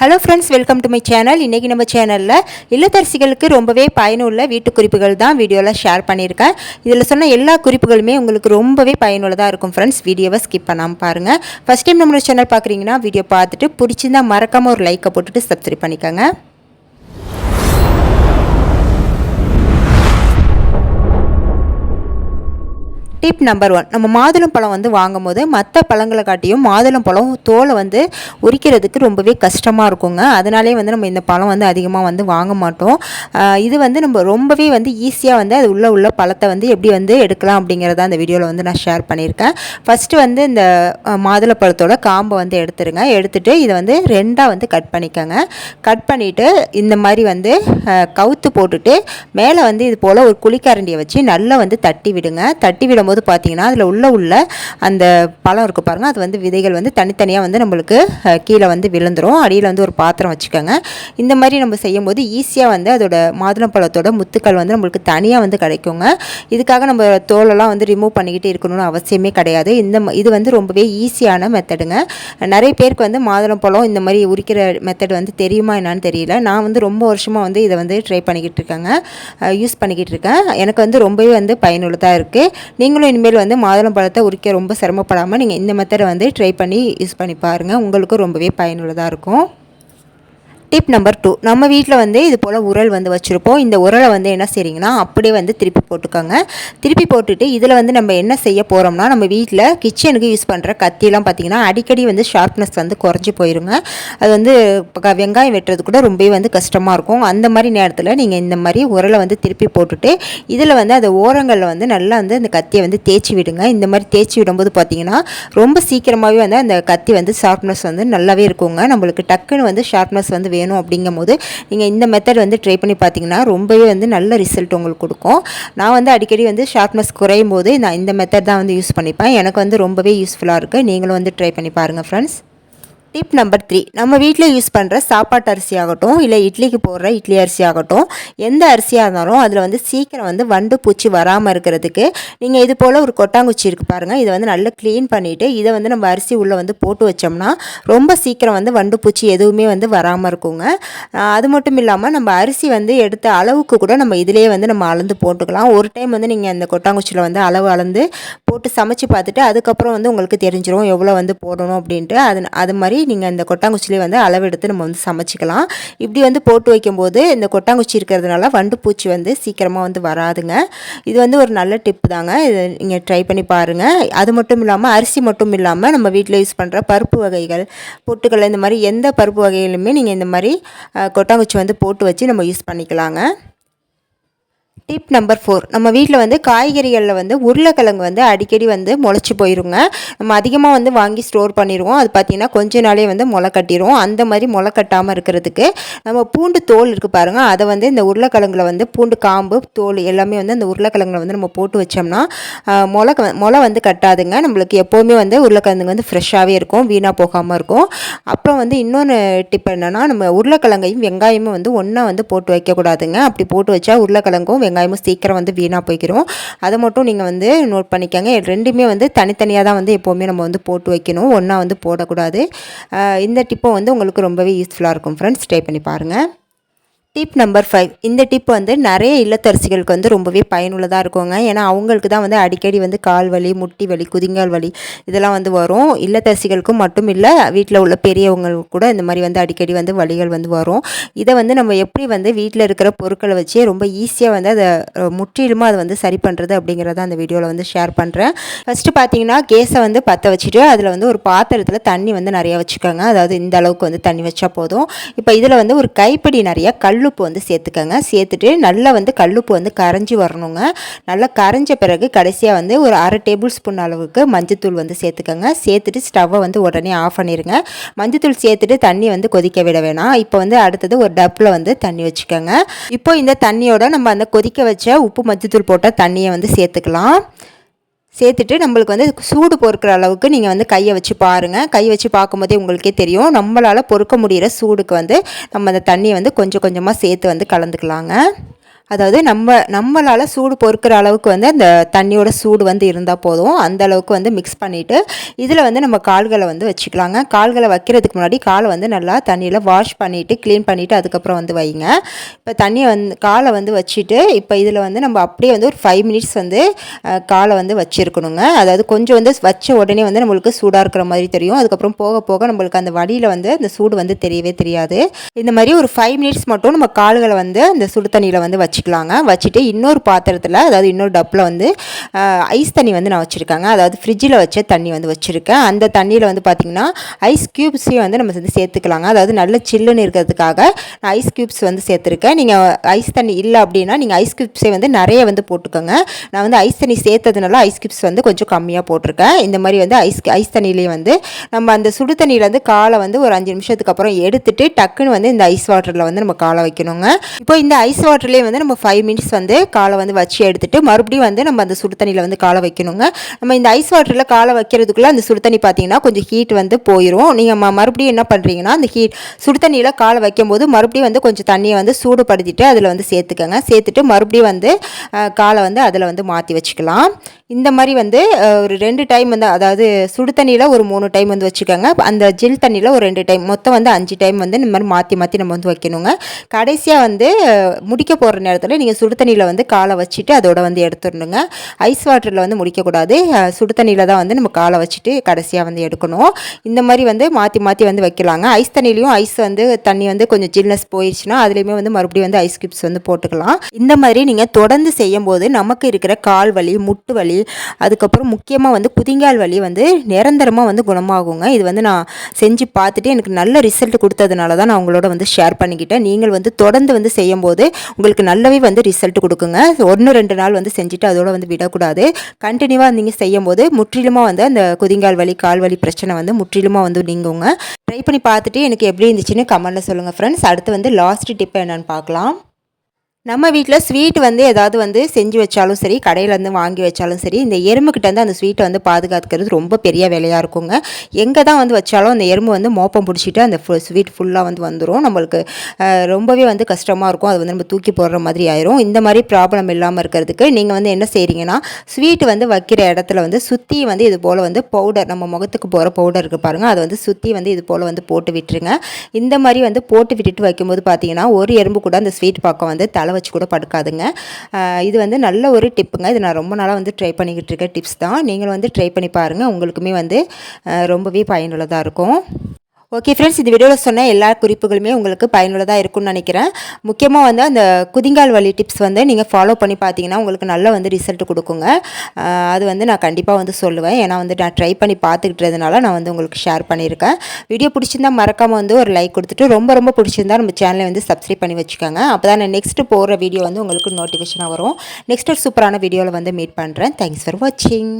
Hello friends welcome to my channel இன்றைக்கி நம்ம சேனலில் இல்லத்தரசிகளுக்கு ரொம்பவே பயனுள்ள வீட்டு குறிப்புகள் தான் வீடியோவில் ஷேர் பண்ணியிருக்கேன். இதில் சொன்ன எல்லா குறிப்புகளுமே உங்களுக்கு ரொம்பவே பயனுள்ளதாக இருக்கும் ஃப்ரெண்ட்ஸ் வீடியோவை ஸ்கிப் பண்ணாமல் பாருங்கள் ஃபஸ்ட் டைம் நம்மளோட சேனல் பார்க்குறீங்கன்னா வீடியோ பார்த்துட்டு பிடிச்சிருந்தா மறக்காமல் ஒரு லைக்கை போட்டுட்டு சப்ஸ்கிரைப் பண்ணிக்கோங்க. டிப் நம்பர் ஒன் நம்ம மாதுளம் பழம் வந்து வாங்கும் போது மற்ற பழங்களை காட்டியும் மாதுளம் பழம் தோலை வந்து உரிக்கிறதுக்கு ரொம்பவே கஷ்டமாக இருக்குங்க. அதனாலே வந்து நம்ம இந்த பழம் வந்து அதிகமாக வந்து வாங்க மாட்டோம். இது வந்து நம்ம ரொம்பவே வந்து ஈஸியாக வந்து அது உள்ள உள்ள பழத்தை வந்து எப்படி வந்து எடுக்கலாம் அப்படிங்கிறத அந்த வீடியோவில் வந்து நான் ஷேர் பண்ணியிருக்கேன். ஃபஸ்ட்டு வந்து இந்த ஆஹ் மாதுளை பழத்தோட காம்பை வந்து எடுத்துருங்க. எடுத்துகிட்டு இதை வந்து ரெண்டாக வந்து கட் பண்ணிக்கோங்க. கட் பண்ணிவிட்டு இந்த மாதிரி வந்து கவுத்து போட்டுட்டு மேலே வந்து இது போல் ஒரு குளிக்கரண்டியை வச்சு நல்லா வந்து தட்டி விடுங்க. தட்டி விடும்போது பார்த்தீங்கன்னா அதில் உள்ள உள்ள அந்த பழம் இருக்குது பாருங்கள் அது வந்து விதைகள் வந்து தனித்தனியாக வந்து நம்மளுக்கு கீழே வந்து விழுந்துரும். அடியில் வந்து ஒரு பாத்திரம் வச்சுக்கோங்க. இந்த மாதிரி நம்ம செய்யும்போது ஈஸியாக வந்து அதோட மாதுளம்பழத்தோட முத்துக்கள் வந்து நம்மளுக்கு தனியாக வந்து கிடைக்குங்க. இதுக்காக நம்ம தோலெல்லாம் வந்து ரிமூவ் பண்ணிக்கிட்டு இருக்கணும்னு அவசியமே கிடையாது. இந்த ம- இது வந்து ரொம்பவே ஈஸியான மெத்தடுங்க நிறைய பேருக்கு வந்து மாதுளம்பழம் இந்த மாதிரி உரிக்கிற மெத்தட் வந்து தெரியுமா என்னான்னு தெரியல. நான் வந்து ரொம்ப வருஷமாக வந்து இதை வந்து ட்ரை பண்ணிக்கிட்டு இருக்கேங்க. யூஸ் பண்ணிக்கிட்டு இருக்கேன். எனக்கு வந்து ரொம்பவே வந்து பயனுள்ளதாக இருக்குது நீங்கள் நீங்களும் இனிமேல் வந்து மாதுளம் பழத்தை உரிக்க ரொம்ப சிரமப்படாமல் நீங்கள் இந்த மெத்தடை வந்து ட்ரை பண்ணி யூஸ் பண்ணி பாருங்கள் உங்களுக்கும் ரொம்பவே பயனுள்ளதாக இருக்கும். டிப் நம்பர் டூ நம்ம வீட்டில் வந்து இது போல் உரல் வந்து வச்சுருப்போம். இந்த உரலை வந்து என்ன செய்றீங்கன்னா அப்படியே வந்து திருப்பி போட்டுக்கோங்க. திருப்பி போட்டுட்டு இதில் வந்து நம்ம என்ன செய்ய போகிறோம்னா நம்ம வீட்டில் கிச்சனுக்கு யூஸ் பண்ணுற கத்தியெல்லாம் பார்த்திங்கன்னா அடிக்கடி வந்து ஷார்ப்னஸ் வந்து குறைஞ்சி போயிருங்க. அது வந்து வெங்காயம் வெட்டுறது கூட ரொம்பவே வந்து கஷ்டமாக இருக்கும். அந்த மாதிரி நேரத்தில் நீங்கள் இந்த மாதிரி உரலை வந்து திருப்பி போட்டுட்டு இதில் வந்து அந்த ஓரங்களில் வந்து நல்லா வந்து அந்த கத்தியை வந்து தேய்ச்சி விடுங்க. இந்த மாதிரி தேய்ச்சி விடும்போது பார்த்தீங்கன்னா ரொம்ப சீக்கிரமாகவே வந்து அந்த கத்தி வந்து ஷார்ப்னஸ் வந்து நல்லாவே இருக்குங்க. நம்மளுக்கு டக்குன்னு வந்து ஷார்ப்னஸ் வந்து வேணும் அப்படிங்கும்போது நீங்கள் இந்த மெத்தட் வந்து ட்ரை பண்ணி பார்த்தீங்கன்னா ரொம்பவே வந்து நல்ல ரிசல்ட் உங்களுக்கு கொடுக்கும். நான் வந்து அடிக்கடி வந்து ஷார்ப்னஸ் குறையும் போது நான் இந்த மெத்தட் தான் வந்து யூஸ் பண்ணிப்பேன். எனக்கு வந்து ரொம்பவே யூஸ்ஃபுல்லாக இருக்குது நீங்களும் வந்து ட்ரை பண்ணி பாருங்கள் ஃப்ரெண்ட்ஸ் டிப் நம்பர் த்ரீ நம்ம வீட்டில் யூஸ் பண்ணுற சாப்பாட்டு அரிசி ஆகட்டும் இல்லை இட்லிக்கு போடுற இட்லி அரிசி ஆகட்டும் எந்த அரிசியாக இருந்தாலும் அதில் வந்து சீக்கிரம் வந்து வண்டு பூச்சி வராமல் இருக்கிறதுக்கு நீங்கள் இது போல் ஒரு கொட்டாங்குச்சி இருக்குது பாருங்கள் இதை வந்து நல்லா க்ளீன் பண்ணிவிட்டு இதை வந்து நம்ம அரிசி உள்ளே வந்து போட்டு வச்சோம்னா ரொம்ப சீக்கிரம் வந்து வண்டு பூச்சி எதுவுமே வந்து வராமல் இருக்குங்க. அது மட்டும் இல்லாமல் நம்ம அரிசி வந்து எடுத்த அளவுக்கு கூட நம்ம இதிலேயே வந்து நம்ம அளந்து போட்டுக்கலாம். ஒரு டைம் வந்து நீங்கள் அந்த கொட்டாங்குச்சியில் வந்து அளவு அளந்து போட்டு சமைச்சு பார்த்துட்டு அதுக்கப்புறம் வந்து உங்களுக்கு தெரிஞ்சிடும் எவ்வளோ வந்து போடணும் அப்படின்ட்டு. அது அது மாதிரி நீங்கள் இந்த கொட்டாங்குச்சிலே வந்து அளவெடுத்து நம்ம வந்து சமைச்சிக்கலாம். இப்படி வந்து போட்டு வைக்கும்போது இந்த கொட்டாங்குச்சி இருக்கிறதுனால வண்டு பூச்சி வந்து சீக்கிரமாக வந்து வராதுங்க. இது வந்து ஒரு நல்ல டிப் தாங்க. இதை நீங்கள் ட்ரை பண்ணி பாருங்கள் அது மட்டும் இல்லாமல் அரிசி மட்டும் இல்லாமல் நம்ம வீட்டில் யூஸ் பண்ணுற பருப்பு வகைகள் பொட்டுக்கடலை இந்த மாதிரி எந்த பருப்பு வகையிலுமே நீங்கள் இந்த மாதிரி கொட்டாங்குச்சி வந்து போட்டு வச்சு நம்ம யூஸ் பண்ணிக்கலாங்க. டிப் நம்பர் ஃபோர் நம்ம வீட்டில் வந்து காய்கறிகளில் வந்து உருளைக்கிழங்கு வந்து அடிக்கடி வந்து முளைச்சி போயிருங்க. நம்ம அதிகமாக வந்து வாங்கி ஸ்டோர் பண்ணிடுவோம் அது பார்த்திங்கன்னா கொஞ்ச நாளே வந்து முளை கட்டிடும் அந்த மாதிரி முளை கட்டாமல் இருக்கிறதுக்கு நம்ம பூண்டு தோல் இருக்குது பாருங்கள் அதை வந்து இந்த உருளைக்கிழங்குல வந்து பூண்டு காம்பு தோல் எல்லாமே வந்து அந்த உருளைக்கிழங்குல வந்து நம்ம போட்டு வச்சோம்னா முளை முளை வந்து கட்டாதுங்க. நம்மளுக்கு எப்போவுமே வந்து உருளைக்கிழங்கு வந்து ஃப்ரெஷ்ஷாகவே இருக்கும். வீணாக போகாமல் இருக்கும். அப்புறம் வந்து இன்னொன்று டிப் என்னென்னா நம்ம உருளைக்கிழங்கையும் வெங்காயமும் வந்து ஒன்றா வந்து போட்டு வைக்கக்கூடாதுங்க. அப்படி போட்டு வச்சா உருளைக்கிழங்கும் வெங்காயம் வெங்காயமும் சீக்கிரம் வந்து வீணாக போய்க்கிறோம் அதை மட்டும் நீங்கள் வந்து நோட் பண்ணிக்கோங்க. ரெண்டுமே வந்து தனித்தனியாக தான் வந்து எப்போவுமே நம்ம வந்து போட்டு வைக்கணும். ஒன்றா வந்து போடக்கூடாது. இந்த டிப்போ வந்து உங்களுக்கு ரொம்பவே யூஸ்ஃபுல்லாக இருக்கும் ஃப்ரெண்ட்ஸ் ட்ரை பண்ணி பாருங்கள் டிப் நம்பர் ஃபைவ் இந்த டிப் வந்து நிறைய இல்லத்தரசிகளுக்கு வந்து ரொம்பவே பயனுள்ளதாக இருக்குங்க. ஏன்னா அவங்களுக்கு தான் வந்து அடிக்கடி வந்து கால் வலி முட்டி வலி குதிங்கால் வலி இதெல்லாம் வந்து வரும். இல்லத்தரசிகளுக்கும் மட்டும் இல்லை வீட்டில் உள்ள பெரியவங்களுக்கு கூட இந்த மாதிரி வந்து அடிக்கடி வந்து வலிகள் வந்து வரும். இதை வந்து நம்ம எப்படி வந்து வீட்டில் இருக்கிற பொருட்களை வச்சே ரொம்ப ஈஸியாக வந்து அதை முற்றிலுமாக அதை வந்து சரி பண்ணுறது அப்படிங்கிறத அந்த வீடியோவில் வந்து ஷேர் பண்ணுறேன் ஃபஸ்ட்டு பார்த்தீங்கன்னா கேஸை வந்து பற்ற வச்சுட்டு அதில் வந்து ஒரு பாத்திரத்தில் தண்ணி வந்து நிறையா வச்சுக்கோங்க. அதாவது இந்த அளவுக்கு வந்து தண்ணி வச்சா போதும். இப்போ இதில் வந்து ஒரு கைப்பிடி நிறையா கல் கல்லுப்பு வந்து சேர்த்துக்கோங்க. சேர்த்துட்டு நல்லா வந்து கல்லுப்பு வந்து கரைஞ்சி வரணுங்க. நல்லா கரைஞ்ச பிறகு கடைசியாக வந்து ஒரு அரை டேபிள் ஸ்பூன் அளவுக்கு மஞ்சத்தூள் வந்து சேர்த்துக்கோங்க. சேர்த்துட்டு ஸ்டவ்வை வந்து உடனே ஆஃப் பண்ணிடுங்க மஞ்சத்தூள் சேர்த்துட்டு தண்ணி வந்து கொதிக்க விட வேணாம். இப்போ வந்து அடுத்தது ஒரு டப்பில் வந்து தண்ணி வச்சுக்கோங்க. இப்போ இந்த தண்ணியோட நம்ம அந்த கொதிக்க வச்ச உப்பு மஞ்சத்தூள் போட்ட தண்ணியை வந்து சேர்த்துக்கலாம். சேர்த்துட்டு நம்மளுக்கு வந்து சூடு பொறுக்கிற அளவுக்கு நீங்கள் வந்து கையை வச்சு பாருங்கள் கையை வச்சு பார்க்கும்போதே உங்களுக்கே தெரியும். நம்மளால் பொறுக்க முடிகிற சூடுக்கு வந்து நம்ம அந்த தண்ணியை வந்து கொஞ்சம் கொஞ்சமாக சேர்த்து வந்து கலந்துக்கலாங்க. அதாவது நம்ம நம்மளால் சூடு பொறுக்கிற அளவுக்கு வந்து அந்த தண்ணியோட சூடு வந்து இருந்தால் போதும். அந்த அளவுக்கு வந்து மிக்ஸ் பண்ணிவிட்டு இதில் வந்து நம்ம கால்களை வந்து வச்சுக்கலாங்க. கால்களை வைக்கிறதுக்கு முன்னாடி காலை வந்து நல்லா தண்ணியில் வாஷ் பண்ணிவிட்டு க்ளீன் பண்ணிவிட்டு அதுக்கப்புறம் வந்து வைங்க. இப்போ தண்ணியை வந்து காலை வந்து வச்சுட்டு இப்போ இதில் வந்து நம்ம அப்படியே வந்து ஒரு ஃபைவ் மினிட்ஸ் வந்து காலை வந்து வச்சுருக்கணுங்க. அதாவது கொஞ்சம் வந்து வச்ச உடனே வந்து நம்மளுக்கு சூடாக இருக்கிற மாதிரி தெரியும். அதுக்கப்புறம் போக போக நம்மளுக்கு அந்த வடியில் வந்து அந்த சூடு வந்து தெரியவே தெரியாது. இந்த மாதிரி ஒரு ஃபைவ் மினிட்ஸ் மட்டும் நம்ம கால்களை வந்து அந்த சுடு தண்ணியில் வந்து வச்சு வச்சுக்கலாங்க. வச்சுட்டு இன்னொரு பாத்திரத்தில் அதாவது இன்னொரு டப்பில் வந்து ஐஸ் தண்ணி வந்து நான் வச்சுருக்கேங்க. அதாவது ஃப்ரிட்ஜில் வச்ச தண்ணி வந்து வச்சுருக்கேன். அந்த தண்ணியில் வந்து பார்த்திங்கன்னா ஐஸ் க்யூப்ஸையும் வந்து நம்ம வந்து சேர்த்துக்கலாங்க. அதாவது நல்ல சில்லுன்னு இருக்கிறதுக்காக நான் ஐஸ் க்யூப்ஸ் வந்து சேர்த்துருக்கேன். நீங்கள் ஐஸ் தண்ணி இல்லை அப்படின்னா நீங்கள் ஐஸ் க்யூப்ஸே வந்து நிறைய வந்து போட்டுக்கோங்க. நான் வந்து ஐஸ் தண்ணி சேர்த்ததுனால ஐஸ் க்யூப்ஸ் வந்து கொஞ்சம் கம்மியாக போட்டிருக்கேன். இந்த மாதிரி வந்து ஐஸ் ஐஸ் தண்ணியிலேயே வந்து நம்ம அந்த சுடு தண்ணியிலேருந்து காலை வந்து ஒரு அஞ்சு நிமிஷத்துக்கு அப்புறம் எடுத்துட்டு டக்குன்னு வந்து இந்த ஐஸ் வாட்டரில் வந்து நம்ம காலை வைக்கணுங்க. இப்போ இந்த ஐஸ் வாட்டர்லேயே வந்து நம்ம நம்ம ஃபைவ் மினிட்ஸ் வந்து காலை வந்து வச்சு எடுத்துகிட்டு மறுபடியும் வந்து நம்ம அந்த சுடு தண்ணியில் வந்து காலை வைக்கணுங்க. நம்ம இந்த ஐஸ் வாட்டரில் காலை வைக்கிறதுக்குள்ளே அந்த சுடு தண்ணி பார்த்தீங்கன்னா கொஞ்சம் ஹீட் வந்து போயிடும் நீங்கள் மறுபடியும் என்ன பண்ணுறீங்கன்னா அந்த ஹீட் சுடு தண்ணியில் காலை வைக்கும்போது மறுபடியும் வந்து கொஞ்சம் தண்ணியை வந்து சூடுபடுத்திட்டு அதில் வந்து சேர்த்துக்கோங்க. சேர்த்துட்டு மறுபடியும் வந்து காலை வந்து அதில் வந்து மாற்றி வச்சுக்கலாம். இந்த மாதிரி வந்து ஒரு ரெண்டு டைம் வந்து அதாவது சுடு தண்ணியில் ஒரு மூணு டைம் வந்து வச்சுக்கோங்க. அந்த ஜில் தண்ணியில் ஒரு ரெண்டு டைம் மொத்தம் வந்து அஞ்சு டைம் வந்து இந்த மாதிரி மாற்றி மாற்றி நம்ம வந்து வைக்கணுங்க. கடைசியாக வந்து முடிக்க போகிற நேரத்தில் நீங்கள் சுடு தண்ணியில் வந்து காலை வச்சுட்டு அதோட வந்து எடுத்துடணுங்க. ஐஸ் வாட்டரில் வந்து முடிக்கக்கூடாது. சுடு தண்ணியில் தான் வந்து நம்ம காலை வச்சுட்டு கடைசியாக வந்து எடுக்கணும். இந்த மாதிரி வந்து மாற்றி மாற்றி வந்து வைக்கலாங்க. ஐஸ் தண்ணிலையும் ஐஸ் வந்து தண்ணி வந்து கொஞ்சம் ஜில்னஸ் போயிடுச்சுன்னா அதுலேயுமே வந்து மறுபடியும் வந்து ஐஸ் கியூப்ஸ் வந்து போட்டுக்கலாம். இந்த மாதிரி நீங்கள் தொடர்ந்து செய்யும் போது நமக்கு இருக்கிற கால் வலி முட்டு வலி அதுக்கப்புறம் முக்கியமாக வந்து குதிங்கால் வலி வந்து நிரந்தரமாக வந்து குணமாகுங்க. இது வந்து நான் செஞ்சு பார்த்துட்டு எனக்கு நல்ல ரிசல்ட் கொடுத்ததுனால தான் நான் உங்களோட வந்து ஷேர் பண்ணிக்கிட்டேன். நீங்கள் வந்து தொடர்ந்து வந்து செய்யும்போது உங்களுக்கு நல்ல நல்லாவே வந்து ரிசல்ட் கொடுக்குங்க. ஒன்று ரெண்டு நாள் வந்து செஞ்சுட்டு அதோட வந்து விடக்கூடாது. கண்டினியூவாக நீங்கள் செய்யும் போது முற்றிலுமாக வந்து அந்த குதிங்கால் வலி கால் வலி பிரச்சனை வந்து முற்றிலுமாக வந்து நீங்குங்க. ட்ரை பண்ணி பார்த்துட்டு எனக்கு எப்படி இருந்துச்சுன்னு கமெண்ட்டில் சொல்லுங்கள் ஃப்ரெண்ட்ஸ் அடுத்து வந்து லாஸ்ட் டிப் என்னென்னு பார்க்கலாம். நம்ம வீட்டில் ஸ்வீட் வந்து ஏதாவது வந்து செஞ்சு வச்சாலும் சரி கடையிலேருந்து வாங்கி வச்சாலும் சரி இந்த எறும்புக்கிட்டேருந்து அந்த ஸ்வீட்டை வந்து பாதுகாத்துக்கிறது ரொம்ப பெரிய வேலையாக இருக்குங்க. எங்கே தான் வந்து வச்சாலும் அந்த எறும்பு வந்து மோப்பம் பிடிச்சிட்டு அந்த ஸ்வீட் ஃபுல்லாக வந்து வந்துடும் நம்மளுக்கு ரொம்பவே வந்து கஷ்டமாக இருக்கும். அது வந்து நம்ம தூக்கி போடுற மாதிரி ஆயிரும். இந்த மாதிரி ப்ராப்ளம் இல்லாமல் இருக்கிறதுக்கு நீங்கள் வந்து என்ன செய்கிறீங்கன்னா ஸ்வீட் வந்து வைக்கிற இடத்துல வந்து சுற்றி வந்து இது போல் வந்து பவுடர் நம்ம முகத்துக்கு போகிற பவுடர் இருக்குது பாருங்கள் அதை வந்து சுற்றி வந்து இது போல் வந்து போட்டு விட்டுருங்க. இந்த மாதிரி வந்து போட்டு விட்டுட்டு வைக்கும்போது பார்த்தீங்கன்னா ஒரு எறும்பு கூட அந்த ஸ்வீட் பக்கம் வந்து தலை வச்சு கூட படுக்காதுங்க. இது வந்து நல்ல ஒரு டிப்புங்க. இது நான் ரொம்ப நாளாக வந்து ட்ரை பண்ணிக்கிட்டு இருக்க டிப்ஸ் தான். நீங்களும் வந்து ட்ரை பண்ணி பாருங்கள் உங்களுக்குமே வந்து ரொம்பவே பயனுள்ளதாக இருக்கும். ஓகே ஃப்ரெண்ட்ஸ் இந்த வீடியோவில் சொன்ன எல்லா குறிப்புகளுமே உங்களுக்கு பயனுள்ளதாக இருக்கும்னு நினைக்கிறேன். முக்கியமாக வந்து அந்த குதிங்கால் வலி டிப்ஸ் வந்து நீங்கள் ஃபாலோ பண்ணி பார்த்தீங்கன்னா உங்களுக்கு நல்ல வந்து ரிசல்ட் கொடுக்குங்க. அது வந்து நான் கண்டிப்பாக வந்து சொல்லுவேன். ஏன்னா வந்து நான் ட்ரை பண்ணி பார்த்துக்கிட்டதுனால நான் வந்து உங்களுக்கு ஷேர் பண்ணியிருக்கேன். வீடியோ பிடிச்சிருந்தா மறக்காமல் வந்து ஒரு லைக் கொடுத்துட்டு ரொம்ப ரொம்ப பிடிச்சிருந்தா நம்ம சேனலை வந்து சப்ஸ்கிரைப் பண்ணி வச்சுக்கோங்க. அப்போ தான் நான் நெக்ஸ்ட்டு போகிற வீடியோ வந்து உங்களுக்கு நோட்டிஃபிகேஷனாக வரும். நெக்ஸ்ட் ஒரு சூப்பரான வீடியோவில் வந்து மீட் பண்ணுறேன் தேங்க்ஸ் ஃபார் வாட்சிங்